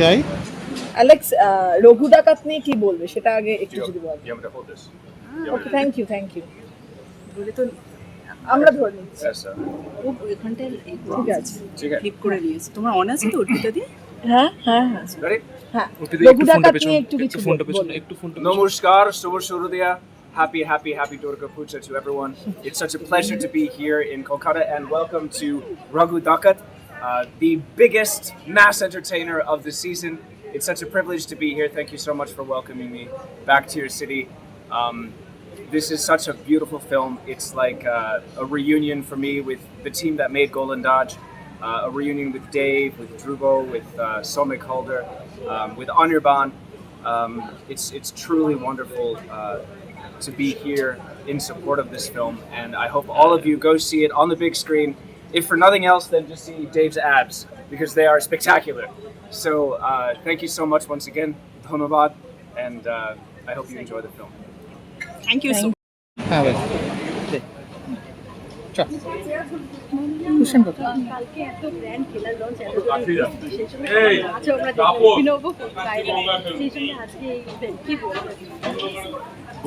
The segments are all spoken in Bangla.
যাই। অ্যালেক্স রঘু ডাকাত নিয়ে কি বলবে? সেটা আগে একটু যদি বল? Okay thank you thank you বলে তো আমরা ধরে নিচ্ছি। Yes, sir. ও ওইখানটায় ঠিক আছে। ফ্লিপ করে নিয়েছে তোমার অন আছে তো অর্পিতা দিয়ে? হ্যাঁ হ্যাঁ হ্যাঁ? হ্যাঁ। Subur Surudia. Happy, happy, happy Durga Puja to everyone. It's such a pleasure to be here in Kolkata and welcome to Raghu Dakat, uh, the biggest mass entertainer of the season. It's such a privilege to be here. Thank you so much for welcoming me back to your city. Um, this is such a beautiful film. It's like uh, a reunion for me with the team that made Golandaj, uh, a reunion with Dave, with Drubo, with uh, Somik Holder, um, with Anirban. Um, it's it's truly wonderful uh, to be here in support of this film, and I hope all of you go see it on the big screen. If for nothing else, then just see Dave's abs because they are spectacular. So uh, thank you so much once again, Dhonavad, and uh, I hope you enjoy the film. হ্যাঁ event, কি বলব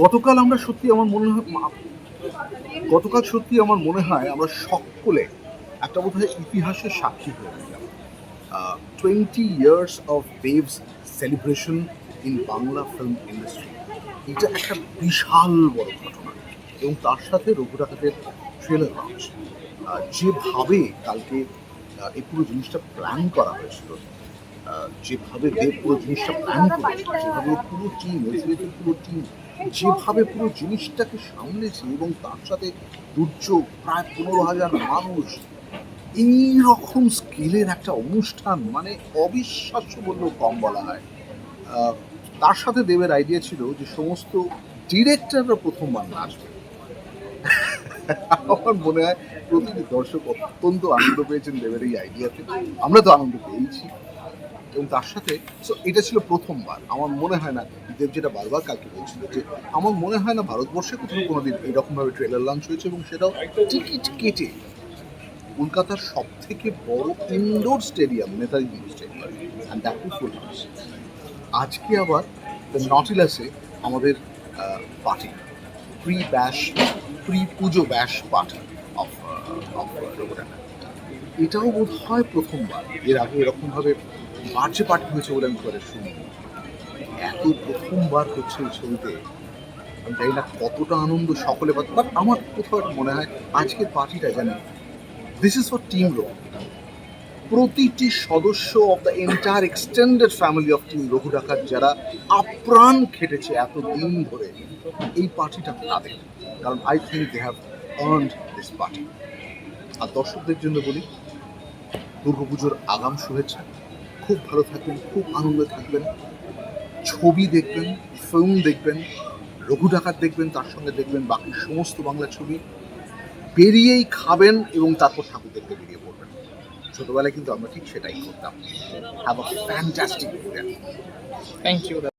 গতকাল আমরা সত্যি আমার মনে হয় গতকাল সত্যি আমার মনে হয় আমরা সকলে একটা বোধ হয় ইতিহাসের সাক্ষী হয়ে গেলাম। Twenty years of Dev's celebration in Bangla film industry এটা একটা বিশাল বড় ঘটনা এবং তার সাথে রঘুরাঘাতের ট্রেলার লঞ্চ যেভাবে কালকে এই পুরো জিনিসটা প্ল্যান করা হয়েছিল যেভাবে দেব পুরো জিনিসটা প্ল্যান করেছিল যেভাবে পুরো টিম এলসিএফের পুরো টিম যেভাবে পুরো জিনিসটাকে সামলেছে এবং তার সাথে দুর্যোগ, প্রায় পনেরো হাজার মানুষ এই রকম স্কেলের একটা অনুষ্ঠান মানে অবিশ্বাস্য বললেও কম বলা হয়। তার সাথে দেবের আইডিয়া ছিল যে সমস্ত ডিরেক্টররা প্রথমবার নাচবে আমার মনে হয় প্রতিটি দর্শক অত্যন্ত আনন্দ পেয়েছেন দেবের এই আইডিয়াতে আমরা তো আনন্দ পেয়েছি। এবং তার সাথে সো এটা ছিল প্রথমবার। আমার মনে হয় না, দেব যেটা বারবার কালকে বলছিল যে, আমার মনে হয় না ভারতবর্ষে কোথাও কোনোদিন এরকমভাবে ট্রেলার লঞ্চ হয়েছে এবং সেটাও টিকিট কেটে কলকাতার সব থেকে বড় ইনডোর স্টেডিয়াম নেতাজি স্টেডিয়াম আজকে আবার নটিলাসে আমাদের party pre bash pre Pujo bash party of এটাও বোধ হয় প্রথমবার। এর আগে এরকমভাবে মার্চে পার্টি হয়েছে বলে আমি করে শুনি এত প্রথমবার হচ্ছে এই ছবিতে। আমি জানি না কতটা আনন্দ, সকলে বাট আমার কোথাও মনে হয়, আজকের পার্টিটা জানি দিস ইজ ফর টিম রো প্রতিটি সদস্য of the entire extended family of team Raghu Dakat যারা আপ্রাণ খেটেছে এত দিন ধরে, এই পার্টিটা তাদের। কারণ I think they have earned this party আর দর্শকদের জন্য বলি দুর্গাপুজোর আগাম শুভেচ্ছা। খুব ভালো থাকবেন, খুব আনন্দে থাকবেন। ছবি দেখবেন ফিল্ম দেখবেন, রঘু ডাকাত দেখবেন, তার সঙ্গে দেখবেন বাকি সমস্ত বাংলা ছবি। বেরিয়েই খাবেন এবং তারপর ঠাকুর দেখতে বেরিয়ে পড়বেন। ছোটবেলায় কিন্তু আমরা ঠিক সেটাই করতাম। Have a fantastic thank you